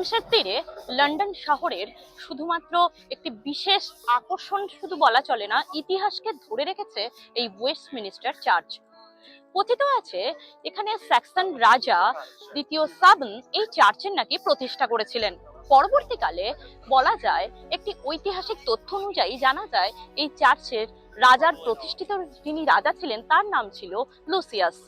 টেমসের তীরে লন্ডন শহরের শুধুমাত্র একটি বিশেষ আকর্ষণ শুধু বলা চলে না, ইতিহাসকে ধরে রেখেছে এই ওয়েস্ট মিনিস্টার চার্চ কথিত আছে, এখানে স্যাক্সন রাজা দ্বিতীয় সাবন এই চার্চের নাকি প্রতিষ্ঠা করেছিলেন। পরবর্তীকালে বলা যায়, একটি ঐতিহাসিক তথ্য অনুযায়ী জানা যায়, এই চার্চের রাজার প্রতিষ্ঠিত যিনি রাজা ছিলেন, তার নাম ছিল লুসিয়াস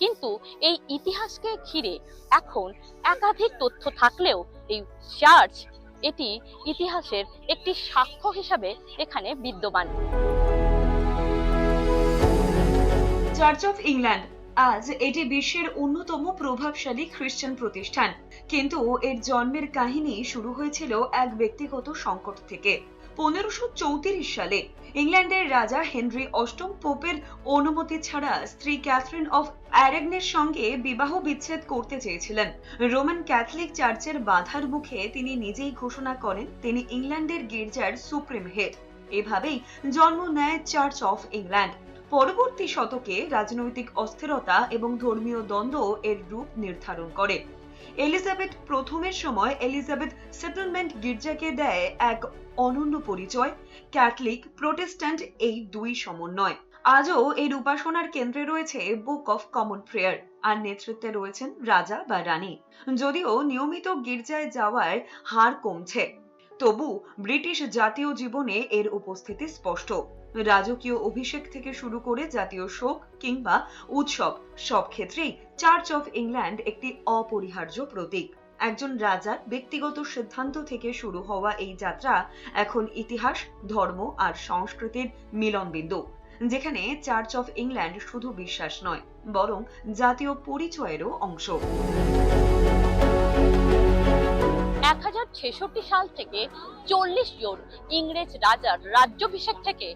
কিন্তু এই ইতিহাসকে ঘিরে এখন একাধিক তথ্য থাকলেও এই চার্চ এটি ইতিহাসের একটি সাক্ষ্য হিসাবে এখানে বিদ্যমান। চার্চ অফ ইংল্যান্ড আজ এটি বিশ্বের অন্যতম প্রভাবশালী খ্রিস্টান প্রতিষ্ঠান। কিন্তু এর জন্মের কাহিনী শুরু হয়েছিল এক ব্যক্তিগত সংকট থেকে। পনেরোশো চৌত্রিশ সালে ইংল্যান্ডের রাজা হেনরি অষ্টম পোপের অনুমতি ছাড়া স্ত্রী ক্যাথরিন অফ অ্যারেগনের সঙ্গে বিবাহ বিচ্ছেদ করতে চেয়েছিলেন। রোমান ক্যাথলিক চার্চের বাধার মুখে তিনি নিজেই ঘোষণা করেন, তিনি ইংল্যান্ডের গির্জার সুপ্রিম হেড। এভাবেই জন্ম নেয় চার্চ অফ ইংল্যান্ড। পরবর্তী শতকে রাজনৈতিক অস্থিরতা এবং ধর্মীয় দ্বন্দ্ব এর রূপ নির্ধারণ করে। এলিজাবেথ প্রথমের সময় এলিজাবেথ সেটেলমেন্ট গির্জাকে দেয় এক অনন্য পরিচয়, ক্যাথলিক প্রোটেস্ট্যান্ট এই দুই সমন্বয়। আজও এর উপাসনার কেন্দ্রে রয়েছে বুক অফ কমন প্রেয়ার, আর নেতৃত্বে রয়েছেন রাজা বা রানী। যদিও নিয়মিত গির্জায় যাওয়ার হার কমছে, তবু ব্রিটিশ জাতীয় জীবনে এর উপস্থিতি স্পষ্ট। রাজকীয় অভিষেক থেকে শুরু করে জাতীয় শোক কিংবা উৎসব, সব ক্ষেত্রেই চার্চ অফ ইংল্যান্ড একটি অপরিহার্য প্রতীক। একজন রাজার ব্যক্তিগত সিদ্ধান্ত থেকে শুরু হওয়া এই যাত্রা এখন ইতিহাস, ধর্ম আর সংস্কৃতির মিলনবিন্দু, যেখানে চার্চ অফ ইংল্যান্ড শুধু বিশ্বাস নয়, বরং জাতীয় পরিচয়েরও অংশ। এক হাজার ছেষট্টি সাল থেকে চল্লিশ জন ইংরেজ রাজার রাজ্যাভিষেক থেকে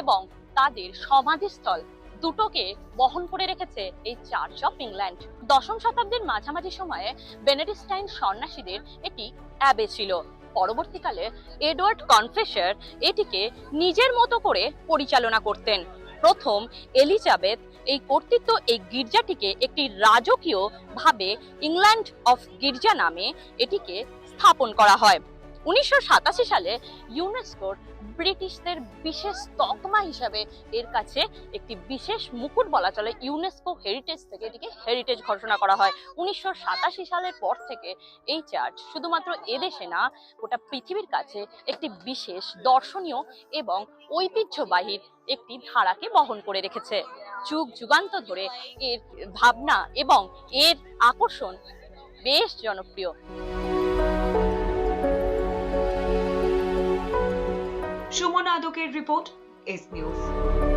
এবং তাদের সমাধিস্থল দুটোকে বহন করে রেখেছে এই চার্চ অফ ইংল্যান্ড। দশম শতাব্দীর মাঝামাঝি সময়ে বেনেডিস্টাইন সন্ন্যাসীদের এটি অ্যাবে ছিল। পরবর্তীকালে এডওয়ার্ড কনফেসার এটিকে নিজের মতো করে পরিচালনা করতেন। প্রথম এলিজাবেথ এই কর্তৃত্ব এই গির্জাটিকে একটি রাজকীয় ভাবে ইংল্যান্ড অফ গির্জা নামে এটিকে স্থাপন করা হয়। উনিশশো সাতাশি সালে ইউনেস্কোর ব্রিটিশদের বিশেষ তকমা হিসাবে এর কাছে একটি বিশেষ মুকুট বলা চলে। ইউনেস্কো হেরিটেজ থেকে এটিকে হেরিটেজ ঘোষণা করা হয়। উনিশশো সাতাশি সালের পর থেকে এই চার্চ শুধুমাত্র এদেশে না, গোটা পৃথিবীর কাছে একটি বিশেষ, দর্শনীয় এবং ঐতিহ্যবাহী একটি ধারাকে বহন করে রেখেছে। যুগ যুগান্ত ধরে এর ভাবনা এবং এর আকর্ষণ বেশ জনপ্রিয়। সুমন আদকের রিপোর্ট এস নিউজ।